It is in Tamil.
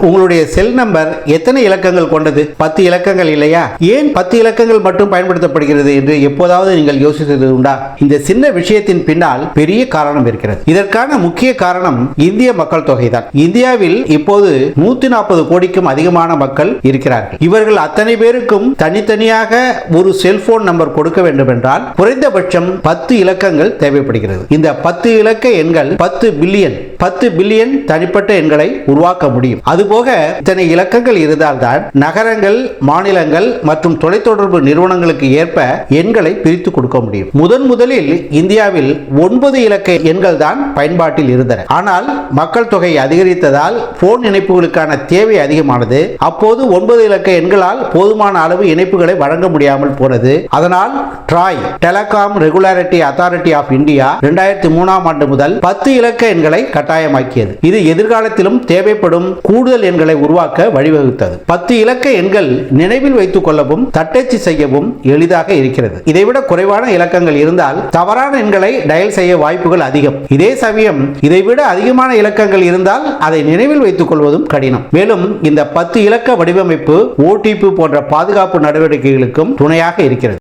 உங்களுடைய செல் நம்பர் எத்தனை இலக்கங்கள் கொண்டது? பத்து இலக்கங்கள் இல்லையா? ஏன் பத்து இலக்கங்கள் மட்டும் பயன்படுத்தப்படுகிறது என்று எப்போதாவது நீங்கள் யோசித்தது உண்டா? இந்த சின்ன விஷயத்தின் பின்னால் பெரிய காரணம் இருக்கிறது. இதற்கான முக்கிய காரணம் இந்திய மக்கள் தொகைதான். இந்தியாவில் இப்போது நூத்தி நாற்பது கோடிக்கும் அதிகமான மக்கள் இருக்கிறார்கள். இவர்கள் அத்தனை பேருக்கும் தனித்தனியாக ஒரு செல்போன் நம்பர் கொடுக்க வேண்டும் என்றால் குறைந்தபட்சம் பத்து இலக்கங்கள் தேவைப்படுகிறது. இந்த பத்து இலக்க எண்கள் பத்து பில்லியன் பத்து பில்லியன் தனிப்பட்ட எண்களை உருவாக்க முடியும். அதுபோக இத்தனை இலக்கங்கள் இருந்தால்தான் நகரங்கள் மாநிலங்கள் மற்றும் தொலைத்தொடர்பு நிறுவனங்களுக்கு ஏற்ப எண்களை பிரித்து கொடுக்க முடியும். முதன் முதலில் இந்தியாவில் ஒன்பது இலக்க எண்கள் தான் பயன்பாட்டில் இருந்தன. ஆனால் மக்கள் தொகை அதிகரித்ததால் போன் இணைப்புகளுக்கான தேவை அதிகமானது. அப்போது ஒன்பது இலக்க எண்களால் போதுமான அளவு இணைப்புகளை வழங்க முடியாமல் போனது. அதனால் TRAI telecom regulatory authority of India இரண்டாயிரத்தி மூணாம் ஆண்டு முதல் பத்து இலக்க எண்களை கட்டாயமாக்கியது. இது எதிர்காலத்திலும் தேவைப்படும் கூடுதல் எண்களை உருவாக்க வழிவகுத்தது. பத்து இலக்க எண்கள் நினைவில் வைத்துக் கொள்ளவும் தட்டச்சு செய்யவும் எளிதாக இருக்கிறது. இதைவிட குறைவான இலக்கங்கள் இருந்தால் தவறான எண்களை டயல் செய்ய வாய்ப்புகள் அதிகம். இதே சமயம் இதைவிட அதிகமான இலக்கங்கள் இருந்தால் அதை நினைவில் வைத்துக் கொள்வதும் கடினம். மேலும் இந்த பத்து இலக்க வடிவமைப்பு ஓடிபி போன்ற பாதுகாப்பு நடவடிக்கைகளுக்கும் துணையாக இருக்கிறது.